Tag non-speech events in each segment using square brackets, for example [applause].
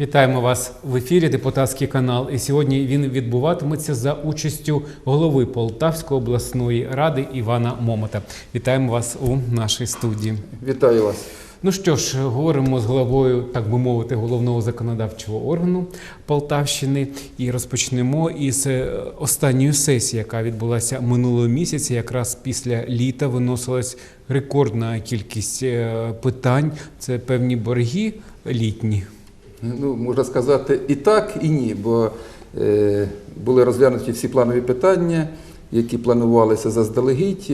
Вітаємо вас в ефірі. Депутатський канал. І сьогодні він відбуватиметься за участю голови Полтавської обласної ради Івана Момота. Вітаємо вас у нашій студії. Вітаю вас. Ну що ж, говоримо з головою, так би мовити, головного законодавчого органу Полтавщини і розпочнемо із е, останньої сесії, яка відбулася минулого місяця. Якраз після літа виносилась рекордна кількість е, питань. Це певні борги літні. Ну, можна сказати і так, і ні, бо е, були розглянуті всі планові питання, які планувалися заздалегідь.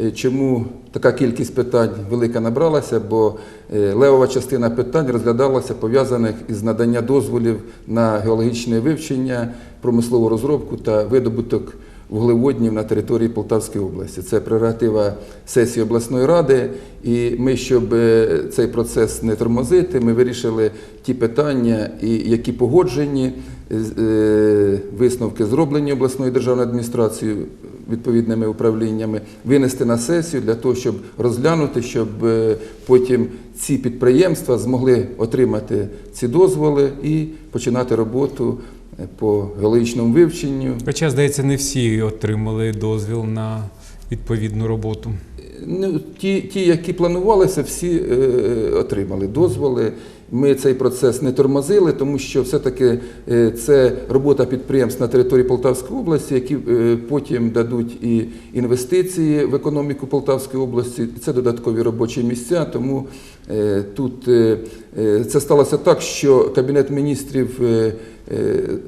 Е, Чому така кількість питань велика набралася? Бо е, левова частина питань розглядалася пов'язаних із надання дозволів на геологічне вивчення, промислову розробку та видобуток вуглеводнів на території Полтавської області. Це прерогатива сесії обласної ради. І ми, щоб е, цей процес не тормозити, ми вирішили ті питання, які погоджені, е, висновки зроблені обласною державною адміністрацією відповідними управліннями, винести на сесію для того, щоб розглянути, щоб е, потім ці підприємства змогли отримати ці дозволи і починати роботу по геологічному вивченню. Хоча, здається, не всі отримали дозвіл на відповідну роботу. Ну, ті, ті, які планувалися, всі е, отримали дозволи. Ми цей процес не тормозили, тому що все-таки е, це робота підприємств на території Полтавської області, які е, потім дадуть і інвестиції в економіку Полтавської області. Це додаткові робочі місця. Тому е, тут е, е, це сталося так, що Кабінет міністрів. е, Е,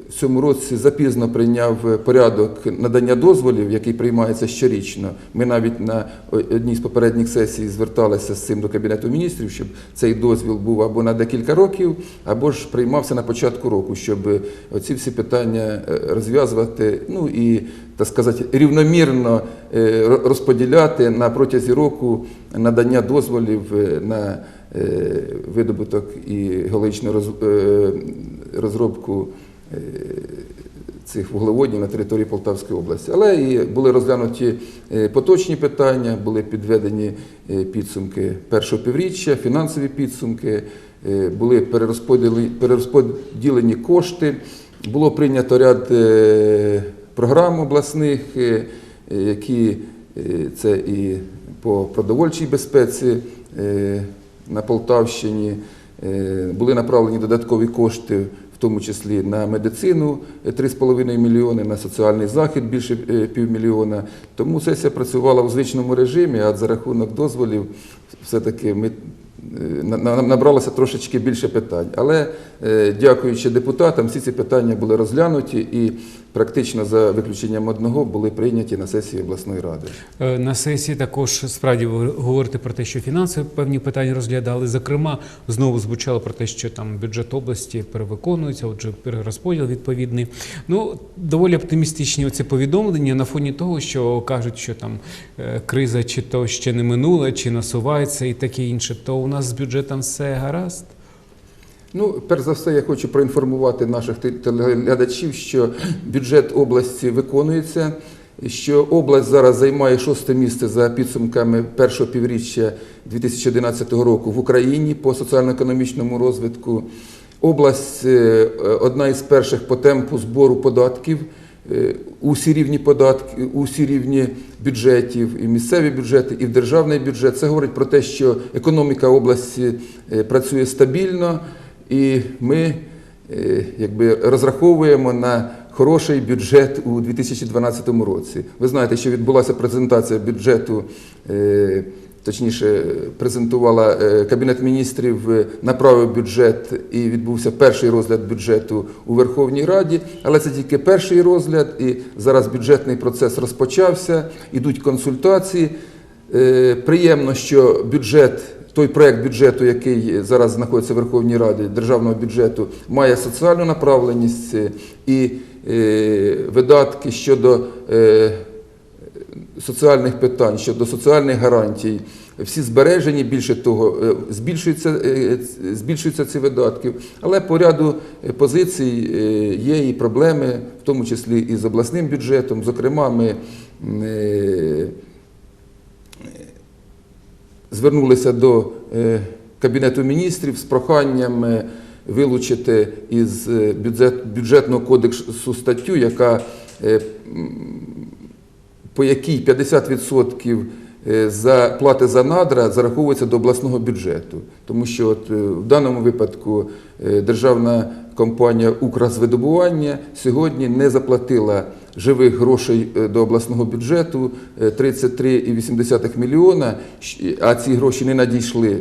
В цьому році запізно прийняв порядок надання дозволів, який приймається щорічно. Ми навіть на одній з попередніх сесій зверталися з цим до Кабінету міністрів, щоб цей дозвіл був або на декілька років, або ж приймався на початку року, щоб оці всі питання е, розв'язувати, ну і так сказати, рівномірно е, розподіляти на протязі року надання дозволів е, на е, видобуток і геологічну роз- е, розробку е, цих вуглеводнів на території Полтавської області. Але і були розглянуті е, поточні питання, були підведені е, підсумки першого півріччя, фінансові підсумки, були перерозподілені, кошти, було прийнято ряд програм обласних, які це і по продовольчій безпеці на Полтавщині. Е, Були направлені додаткові кошти, в тому числі на медицину е, 3,5 мільйони, на соціальний захід більше е, півмільйона. Тому сесія працювала в звичному режимі, а за рахунок дозволів все-таки ми е, на- на- набралося трошечки більше питань. Але е, дякуючи депутатам, всі ці питання були розглянуті і практично за виключенням одного були прийняті на сесії обласної ради. Е, На сесії також справді ви говорите про те, що фінансові певні питання розглядали. Зокрема, знову звучало про те, що там бюджет області перевиконується, отже, перерозподіл відповідний. Ну, доволі оптимістичні оці повідомлення на фоні того, що кажуть, що там е, криза чи то ще не минула, чи насувається і таке інше. То у нас з бюджетом все гаразд. Ну, перш за все, я хочу проінформувати наших телеглядачів, що бюджет області виконується, що область зараз займає шосте місце за підсумками першого півріччя 2011 року в Україні по соціально-економічному розвитку. Область е, одна із перших по темпу збору податків. Е, Усі рівні податки, усі рівні бюджетів, і місцеві бюджети, і в державний бюджет. Це говорить про те, що економіка області е, працює стабільно, і ми е, якби розраховуємо на хороший бюджет у 2012 році. Ви знаєте, що відбулася презентація бюджету. е, Точніше, презентувала е, Кабінет міністрів, направив бюджет і відбувся перший розгляд бюджету у Верховній Раді. Але це тільки перший розгляд, і зараз бюджетний процес розпочався, ідуть консультації. Приємно, що бюджет, той проект бюджету, який зараз знаходиться в Верховній Раді державного бюджету, має соціальну направленість е, і е, видатки щодо е, соціальних питань, щодо соціальних гарантій. Всі збережені, більше того, збільшуються, збільшуються ці видатки. Але по ряду позицій є і проблеми, в тому числі і з обласним бюджетом. Зокрема, ми звернулися до е, Кабінету міністрів з проханням е, вилучити із е, бюджет, бюджетного кодексу статтю, яка по якій 50% е, за плати за надра зараховується до обласного бюджету. Тому що от, в даному випадку державна компанія Укрзвидобування сьогодні не заплатила живих грошей е, до обласного бюджету е, 33,8 мільйона, а ці гроші не надійшли.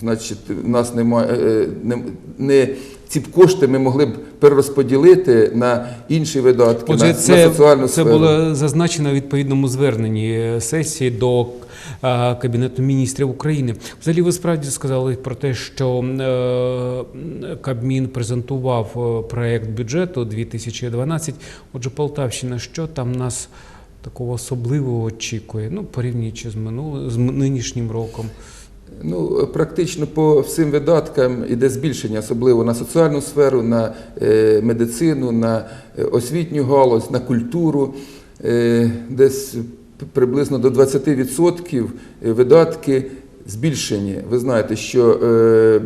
Значить, у нас немає е, не, не ці б кошти ми могли б перерозподілити на інші видатки, Отже, на це, соціальну це сферу. було зазначено у відповідному зверненні сесії до е, Кабінету міністрів України. Взагалі, ви справді сказали про те, що е, Кабмін презентував е, проект бюджету 2012. Отже, Полтавщина, що там нас такого особливого очікує? Ну, порівнюючи з минулим з нинішнім роком. Ну, практично по всім видаткам іде збільшення, особливо на соціальну сферу, на е, медицину, на е, освітню галузь, на культуру. Е, десь приблизно до 20% видатки збільшені. Ви знаєте, що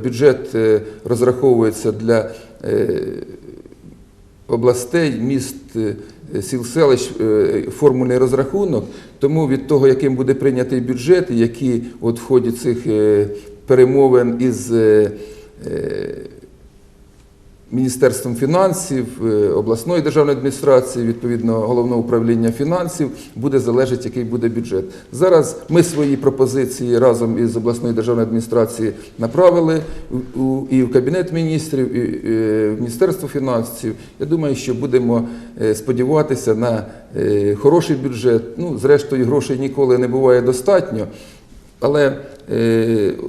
бюджет розраховується для областей, міст, сіл, селищ формульний розрахунок. Тому від того, яким буде прийнятий бюджет, які от в ході цих е, перемовин із е, е, Міністерством фінансів, е, обласної державної адміністрації, відповідно головного управління фінансів, буде залежати, який буде бюджет. Зараз ми свої пропозиції разом із обласною державною адміністрацією направили і в Кабінет міністрів, і е, в Міністерство фінансів. Я думаю, що будемо е, сподіватися на хороший бюджет. Ну, зрештою, грошей ніколи не буває достатньо. Але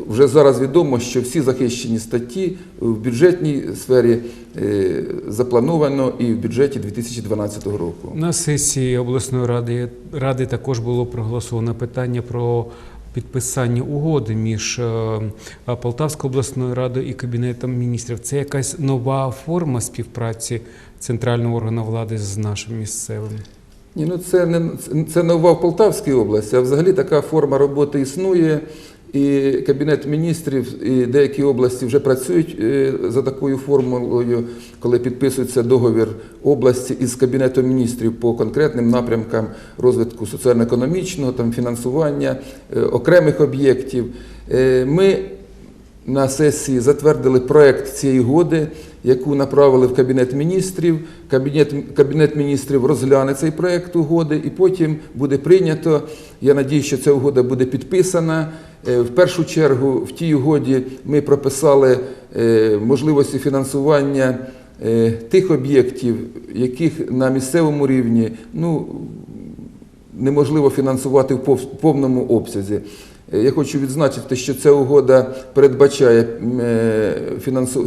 вже зараз відомо, що всі захищені статті в бюджетній сфері е, заплановано і в бюджеті 2012 року. На сесії обласної ради, ради також було проголосовано питання про підписання угоди між е, Полтавською обласною радою і Кабінетом міністрів. Це якась нова форма співпраці центрального органу влади з нашим місцевим. Ні, ну це не це не в Полтавській області, а взагалі така форма роботи існує. І Кабінет міністрів і деякі області вже працюють е, за такою формулою, коли підписується договір області із Кабінетом міністрів по конкретним напрямкам розвитку соціально-економічного, фінансування е, окремих об'єктів. Е, Ми на сесії затвердили проект цієї угоди, яку направили в Кабінет міністрів. Кабінет, Кабінет міністрів розгляне цей проект угоди і потім буде прийнято. Я надію, що ця угода буде підписана. Е, В першу чергу в тій угоді ми прописали е, можливості фінансування е, тих об'єктів, яких на місцевому рівні ну, неможливо фінансувати в повному обсязі. Е, Я хочу відзначити, що ця угода передбачає е,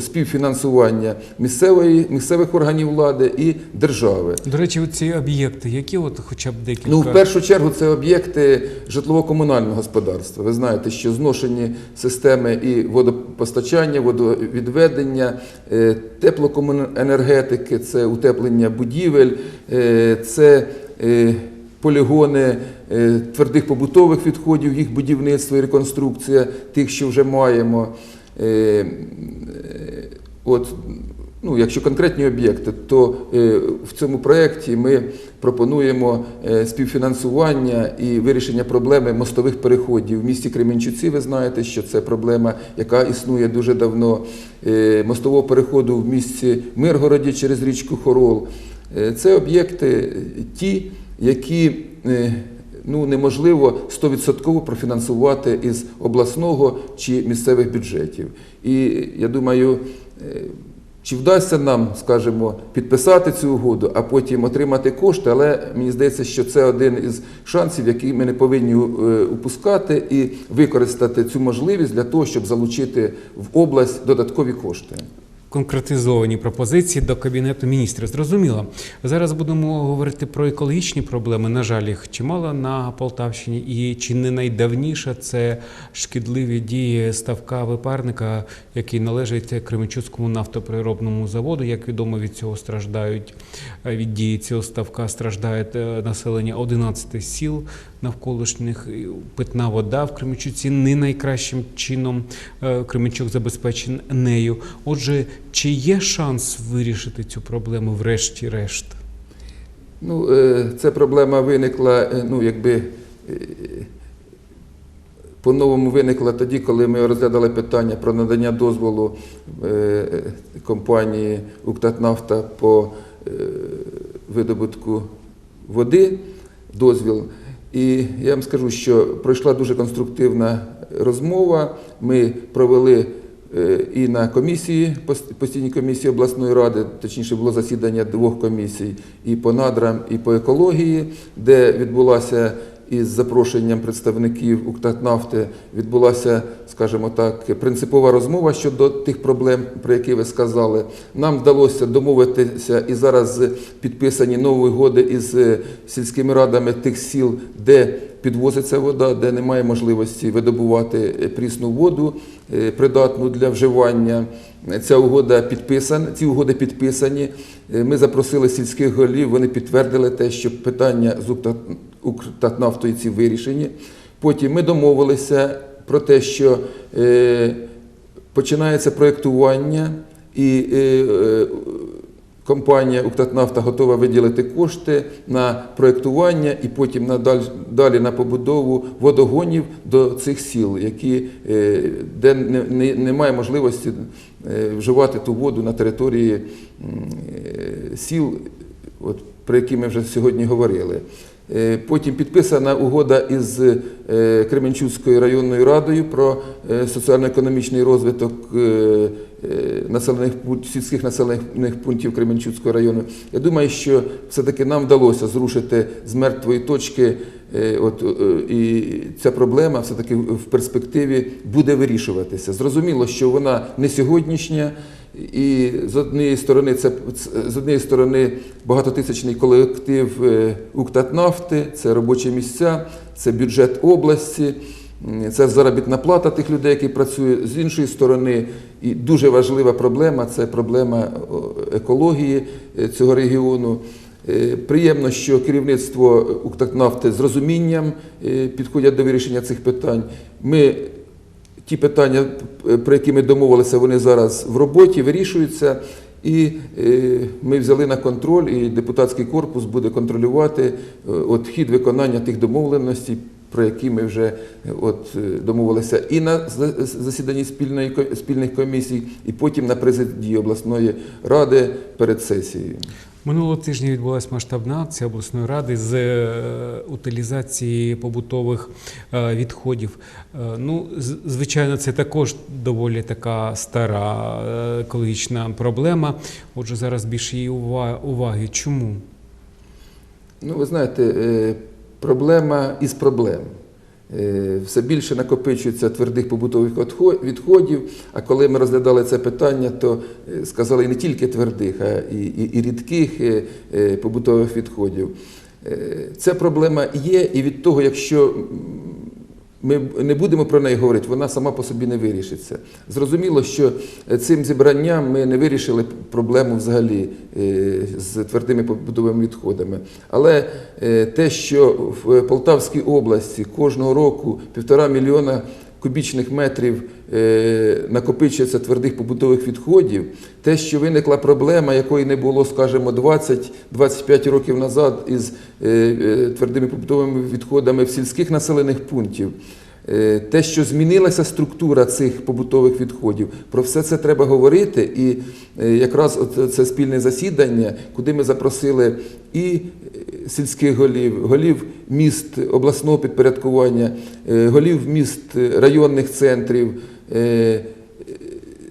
співфінансування місцевої, місцевих органів влади і держави. До речі, ці об'єкти, які от хоча б декілька Ну, в першу чергу, це об'єкти житлово-комунального господарства. Ви знаєте, що зношені системи і водопостачання, водовідведення, е, теплокомуненергетики, це утеплення будівель, це полігони е, твердих побутових відходів, їх будівництво і реконструкція тих, що вже маємо. Е, е, От, ну, якщо конкретні об'єкти, то в цьому проєкті ми пропонуємо співфінансування і вирішення проблеми мостових переходів в місті Кременчуці. Ви знаєте, що це проблема, яка існує дуже давно. Мостового переходу в місті Миргороді через річку Хорол. Це об'єкти ті, які е, ну, неможливо 100% профінансувати із обласного чи місцевих бюджетів. І я думаю, е, чи вдасться нам, скажімо, підписати цю угоду, а потім отримати кошти, але мені здається, що це один із шансів, який ми не повинні е, упускати і використати цю можливість для того, щоб залучити в область додаткові кошти. Конкретизовані пропозиції до Кабінету міністрів. Зрозуміло. Зараз будемо говорити про екологічні проблеми. На жаль, їх чимало на Полтавщині, і чи не найдавніше це шкідливі дії ставка випарника, який належить Кременчуцькому нафтопереробному заводу. Як відомо, від цього страждають від дії цього ставка страждає е, населення 11 сіл навколишніх. Питна вода в Кременчуці не найкращим чином е, Кременчук забезпечений нею. Отже, чи є шанс вирішити цю проблему врешті-решт? Ну, е, ця проблема виникла, е, ну, якби е, по-новому виникла тоді, коли ми розглядали питання про надання дозволу компанії «Уктатнафта» по видобутку води, дозвіл. І я вам скажу, що пройшла дуже конструктивна розмова. Ми провели і на комісії, постійній комісії обласної ради, точніше було засідання двох комісій, і по надрам, і по екології, де відбулася із запрошенням представників Уктатнафти відбулася, скажімо так, принципова розмова щодо тих проблем, про які ви сказали. Нам вдалося домовитися і зараз підписані нові угоди із е, сільськими радами тих сіл, де підвозиться вода, де немає можливості видобувати е, прісну воду, е, придатну для вживання. Ця угода підписана, ці угоди підписані. Ми запросили сільських голів, вони підтвердили те, що питання з Укртатнафтою ці вирішені. Потім ми домовилися про те, що е, починається проєктування і е, е, компанія Уктатнафта готова виділити кошти на проєктування і потім надаль, далі на побудову водогонів до цих сіл, де не, не, немає можливості вживати ту воду на території сіл, про які ми вже сьогодні говорили. Е, Потім підписана угода із е, Кременчуцькою районною радою про е, соціально-економічний розвиток населених сільських населених пунктів Кременчуцького району. Я думаю, що все-таки нам вдалося зрушити з мертвої точки. От, і ця проблема все-таки в перспективі буде вирішуватися. Зрозуміло, що вона не сьогоднішня, і з однієї сторони, це з однієї сторони багатотисячний колектив е, Уктатнафти, це робочі місця, це бюджет області, це заробітна плата тих людей, які працюють. З іншої сторони, і дуже важлива проблема це проблема екології е, цього регіону. Е, Приємно, що керівництво Уктатнафти з розумінням е, підходять до вирішення цих питань. Ми ті питання, е, про які ми домовилися, вони зараз в роботі, вирішуються. І е, ми взяли на контроль, і депутатський корпус буде контролювати е, от, хід виконання тих домовленостей, про які ми вже от, домовилися і на засіданні спільної, спільних комісій, і потім на президії обласної ради перед сесією. Минулого тижня відбулася масштабна акція обласної ради з е, утилізації побутових е, відходів. Е, Ну, звичайно, це також доволі така стара екологічна проблема. Отже, зараз більше її уваги. Чому? Ну, ви знаєте, проблема із проблем. Е, Все більше накопичується твердих побутових відходів. А коли ми розглядали це питання, то е, сказали не тільки твердих, а і, і, і рідких е, побутових відходів. Ця проблема є, і від того, якщо ми не будемо про неї говорити, вона сама по собі не вирішиться. Зрозуміло, що е, цим зібранням ми не вирішили проблему взагалі е, з твердими побутовими відходами. Але е, те, що в Полтавській області кожного року півтора мільйона кубічних метрів е, накопичується твердих побутових відходів, те, що виникла проблема, якої не було, скажімо, 20-25 років назад із е, е, твердими побутовими відходами в сільських населених пунктів. Е, Те, що змінилася структура цих побутових відходів, про все це треба говорити. І е, якраз це спільне засідання, куди ми запросили і е, сільських голів, голів міст обласного підпорядкування, голів міст районних центрів,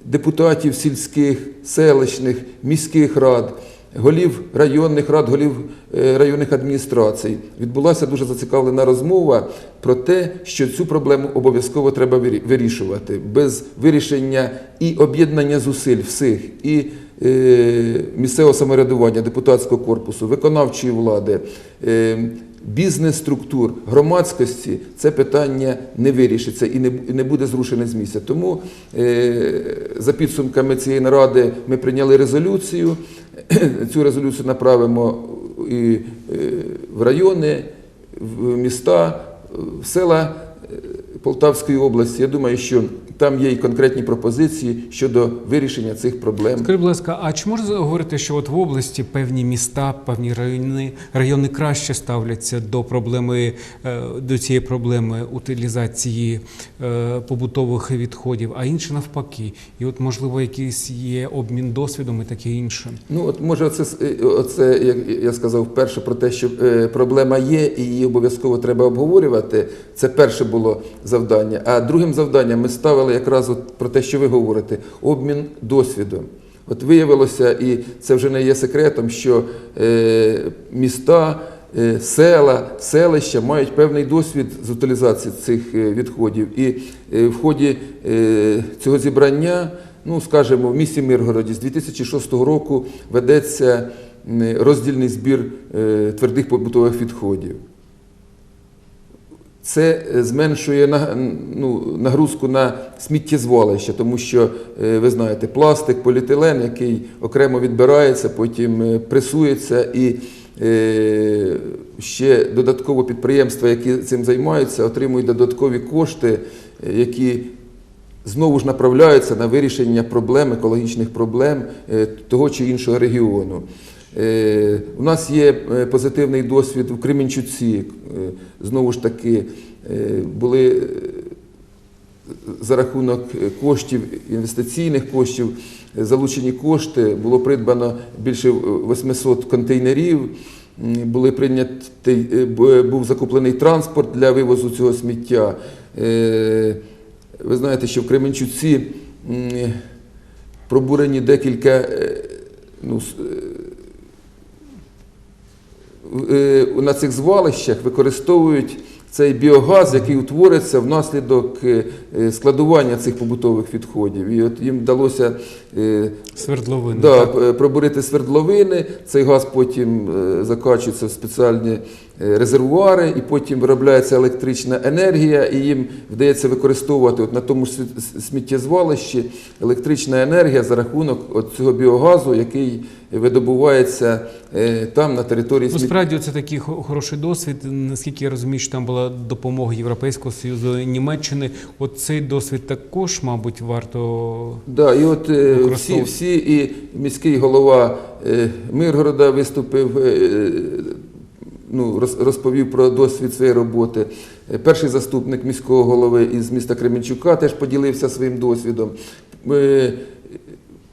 депутатів сільських, селищних, міських рад. Голів районних рад, голів е, районних адміністрацій відбулася дуже зацікавлена розмова про те, що цю проблему обов'язково треба вирішувати. Без вирішення і об'єднання зусиль всіх, і е, місцевого самоврядування, депутатського корпусу, виконавчої влади. Бізнес-структур, громадськості це питання не вирішиться і не, буде зрушене з місця. Тому е, за підсумками цієї наради ми прийняли резолюцію. Цю резолюцію направимо е, в райони, в міста, в села е, Полтавської області. Я думаю, що там є і конкретні пропозиції щодо вирішення цих проблем. Скажіть, будь ласка, а чи можна говорити, що от в області певні міста, певні райони, райони краще ставляться до проблеми е, до цієї проблеми утилізації е, побутових відходів, а інші навпаки? І от можливо якийсь є обмін досвідом і таке інше. Ну, от може, оце, е, оце як я сказав перше про те, що проблема є, і її обов'язково треба обговорювати. Це перше було завдання. А другим завданням ми ставили якраз от про те, що ви говорите: обмін досвідом. От виявилося, і це вже не є секретом, що е, міста, е, села, селища мають певний досвід з утилізації цих е, відходів. І е, в ході е, цього зібрання, ну скажімо, в місті Миргороді з 2006 року ведеться роздільний збір е, твердих побутових відходів. Це е, зменшує ну, нагрузку на сміттєзвалище, тому що е, ви знаєте, пластик, поліетилен, який окремо відбирається, потім е, пресується і ще додатково підприємства, які цим займаються, отримують додаткові кошти, які знову ж направляються на вирішення проблем, екологічних проблем того чи іншого регіону. Е, У нас є е, позитивний досвід у Кременчуці. Е, Знову ж таки, були за рахунок коштів, інвестиційних коштів, залучені кошти, було придбано більше 800 контейнерів. Були прийнятий, був закуплений транспорт для вивозу цього сміття. Ви знаєте, що в Кременчуці пробурені декілька ну, на цих звалищах використовують цей біогаз, який утвориться внаслідок е, е, складування цих побутових відходів. І от їм вдалося е, Свердловини. да, так? пробурити свердловини, цей газ потім е, закачується в спеціальні е, резервуари, і потім виробляється електрична енергія, і їм вдається використовувати от на тому ж сміттєзвалищі електрична енергія за рахунок от цього біогазу, який видобувається е, там на території Ну, сміття. справді це такий хороший досвід. Наскільки я розумію, що там була допомога Європейського Союзу Німеччини. От цей досвід також, мабуть, варто Да, і от е, всі, всі і міський голова е, Миргорода виступив, е, ну, роз- розповів про досвід своєї роботи. Е, Перший заступник міського голови із міста Кременчука теж поділився своїм досвідом. Е,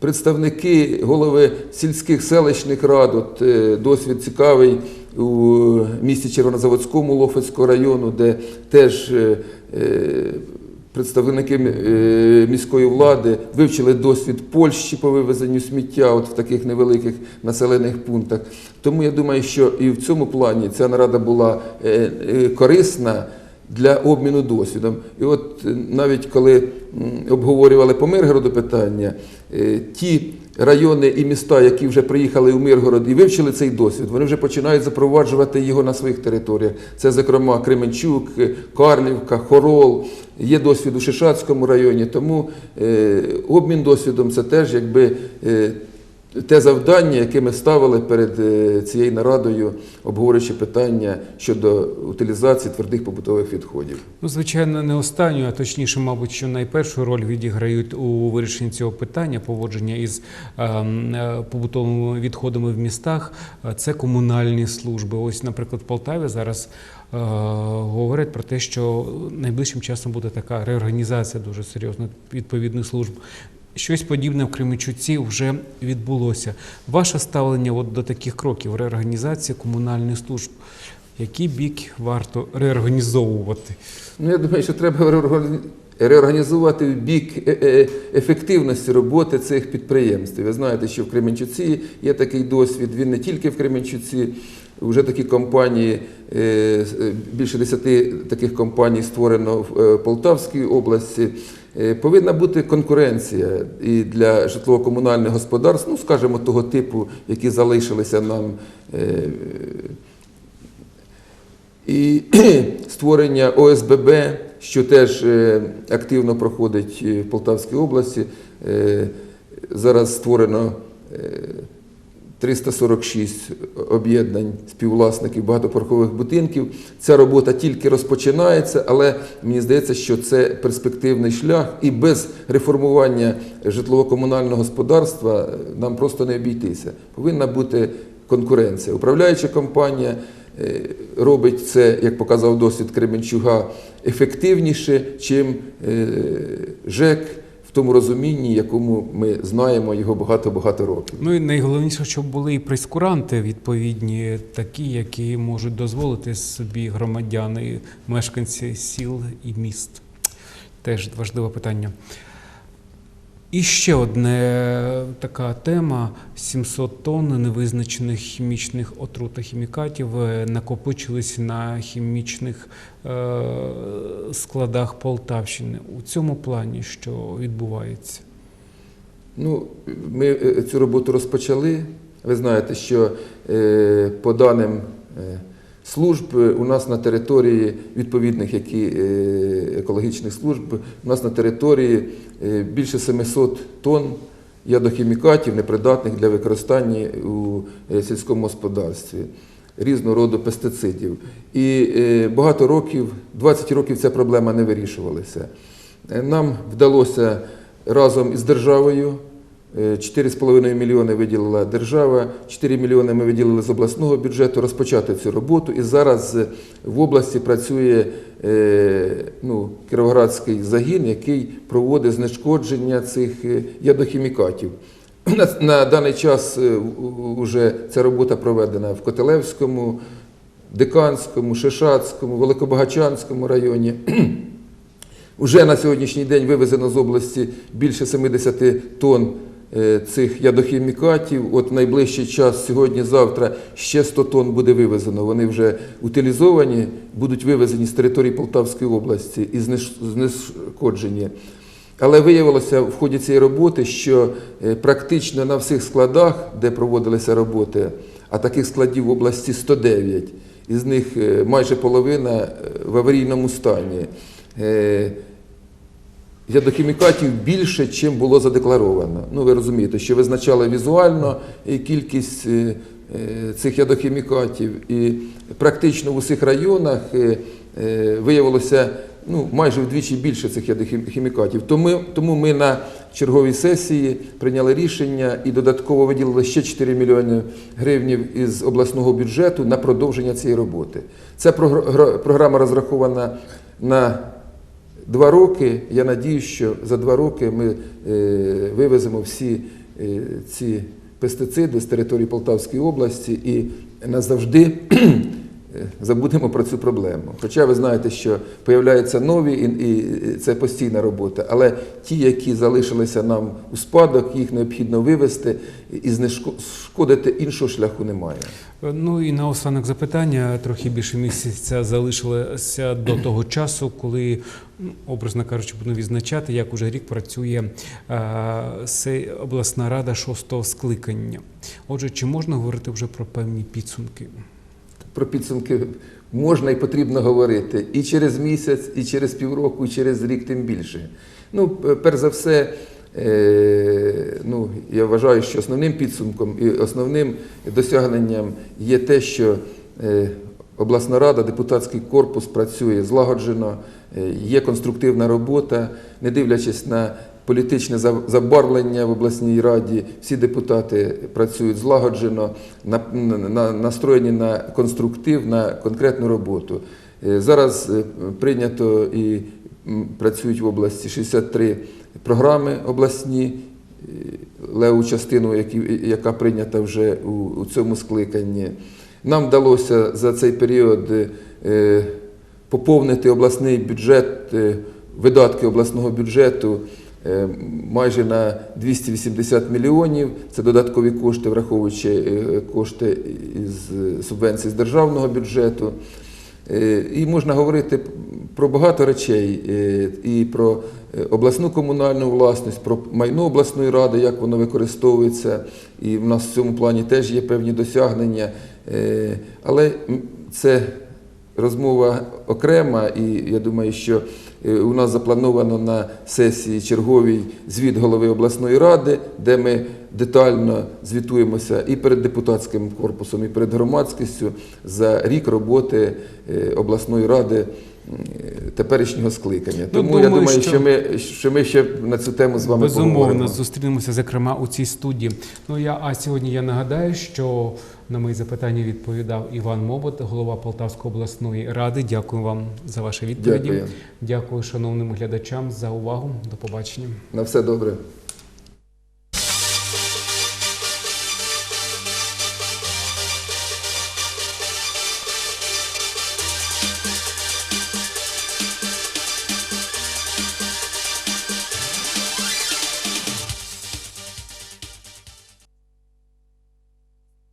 Представники голови сільських селищних рад, от, е, досвід цікавий у місті Червонозаводському Лофицького району, де теж представники е, міської влади вивчили досвід Польщі по вивезенню сміття от в таких невеликих населених пунктах. Тому я думаю, що і в цьому плані ця нарада була е, е, корисна для обміну досвідом. І от навіть коли обговорювали по Миргороду питання, ті райони і міста, які вже приїхали у Миргород і вивчили цей досвід, вони вже починають запроваджувати його на своїх територіях. Це, зокрема, Кременчук, е, Карлівка, Хорол. Є досвід у Шишацькому районі, тому е, обмін досвідом це теж якби е, те завдання, яке ми ставили перед е, цією нарадою, обговорюючи питання щодо утилізації твердих побутових відходів. Ну, звичайно, не останню, а точніше, мабуть, що найпершу роль відіграють у вирішенні цього питання поводження із ем, е, побутовими відходами в містах. е, Це комунальні служби. Ось, наприклад, в Полтаві зараз е, говорять про те, що найближчим часом буде така реорганізація дуже серйозна відповідних служб. Щось подібне в Кременчуці вже відбулося. Ваше ставлення от до таких кроків реорганізації комунальних служб. Який бік варто реорганізовувати? Ну, я думаю, що треба реорганізувати в бік е- е- ефективності роботи цих підприємств. Ви знаєте, що в Кременчуці є такий досвід. Він не тільки в Кременчуці. Вже такі компанії, е, більше десяти таких компаній створено в Полтавській області. Е, Повинна бути конкуренція і для житлово-комунальних господарств, ну скажімо, того типу, які залишилися нам. е, І [clears throat] створення ОСББ, що теж е, активно проходить в Полтавській області. Зараз створено 346 об'єднань співвласників багатоповерхових будинків. Ця робота тільки розпочинається, але мені здається, що це перспективний шлях, і без реформування житлово-комунального господарства нам просто не обійтися. Повинна бути конкуренція. Управляюча компанія е, робить це, як показав досвід Кременчуга, ефективніше, чим е, ЖЕК в тому розумінні, якому ми знаємо його багато-багато років. Ну і найголовніше, щоб були і прескуранти відповідні, такі, які можуть дозволити собі громадяни, мешканці сіл і міст. Теж важливе питання. І ще одне така тема: 700 тонн невизначених хімічних отрут та хімікатів е, накопичились на хімічних е, складах Полтавщини. У цьому плані що відбувається? Ну, ми е, цю роботу розпочали. Ви знаєте, що е, по даним е, служб е, у нас на території відповідних які, е, екологічних служб, у нас на території е, більше 700 тонн ядохімікатів, непридатних для використання у сільському господарстві. Різного роду пестицидів. І багато років, 20 років ця проблема не вирішувалася. Нам вдалося разом із державою. Е, 4,5 мільйони виділила держава, 4 мільйони ми виділили з обласного бюджету розпочати цю роботу. І зараз е, в області працює е, ну, Кіровоградський загін, який проводить знешкодження цих е, ядохімікатів. На, на даний час вже ця робота проведена в Котелевському, Диканському, Шишацькому, Великобагачанському районі. [clears throat] Уже на сьогоднішній день вивезено з області більше 70 тонн е, цих ядохімікатів. От найближчий час, сьогодні-завтра, ще 100 тонн буде вивезено. Вони вже утилізовані, будуть вивезені з території Полтавської області і знешкоджені. Але виявилося в ході цієї роботи, що е, практично на всіх складах, де проводилися роботи, а таких складів в області 109, із них е, майже половина е, в аварійному стані. Ядохімікатів більше, чим було задекларовано. Ну, ви розумієте, що визначали візуально кількість е, е, цих ядохімікатів, і практично в усіх районах е, виявилося ну, майже вдвічі більше цих ядохімікатів. Тому, тому ми на черговій сесії прийняли рішення і додатково виділили ще 4 мільйони гривнів із обласного бюджету на продовження цієї роботи. Ця програ- програма розрахована на Два роки, я надію, що за два роки ми е, вивеземо всі е, ці пестициди з території Полтавської області і назавжди забудемо про цю проблему. Хоча ви знаєте, що появляються нові, і, це постійна робота, але ті, які залишилися нам у спадок, їх необхідно вивезти і знешкодити іншого шляху немає. Ну і наостанок запитання трохи більше місяця залишилося до того часу, коли, образно кажучи, будемо відзначати, як уже рік працює е, обласна рада шостого скликання. Отже, чи можна говорити вже про певні підсумки? Про підсумки можна і потрібно говорити і через місяць, і через півроку, і через рік тим більше. Ну, перш за все, е, ну, я вважаю, що основним підсумком і основним досягненням є те, що е, обласна рада, депутатський корпус працює злагоджено, е, є конструктивна робота, не дивлячись на політичне за- забарвлення в обласній раді. Всі депутати працюють злагоджено, на, на, настроєні на конструктив, на конкретну роботу. Е, Зараз е, прийнято і працюють в області 63 програми обласні, е, леву частину, яка прийнята вже у, цьому скликанні. Нам вдалося за цей період поповнити обласний бюджет видатки обласного бюджету майже на 280 мільйонів. Це додаткові кошти, враховуючи е, кошти із е, субвенцій з державного бюджету. Е, І можна говорити про багато речей, е, і про е, обласну комунальну власність, про майно обласної ради, як воно використовується. І в нас в цьому плані теж є певні досягнення. Е, Але це розмова окрема, і я думаю, що е, у нас заплановано на сесії черговій звіт голови обласної ради, де ми детально звітуємося і перед депутатським корпусом, і перед громадськістю за рік роботи е, обласної ради е, теперішнього скликання. Тому я Ну, думаю, думаю, що- що ми, що ми ще на цю тему з вами Безумовно, поговоримо. зустрінемося, зокрема, у цій студії. Ну я а сьогодні я нагадаю, що на мої запитання відповідав Іван Мобот, голова Полтавської обласної ради. Дякую вам за ваші відповіді. Дякую. Дякую шановним глядачам за увагу. До побачення. На все добре.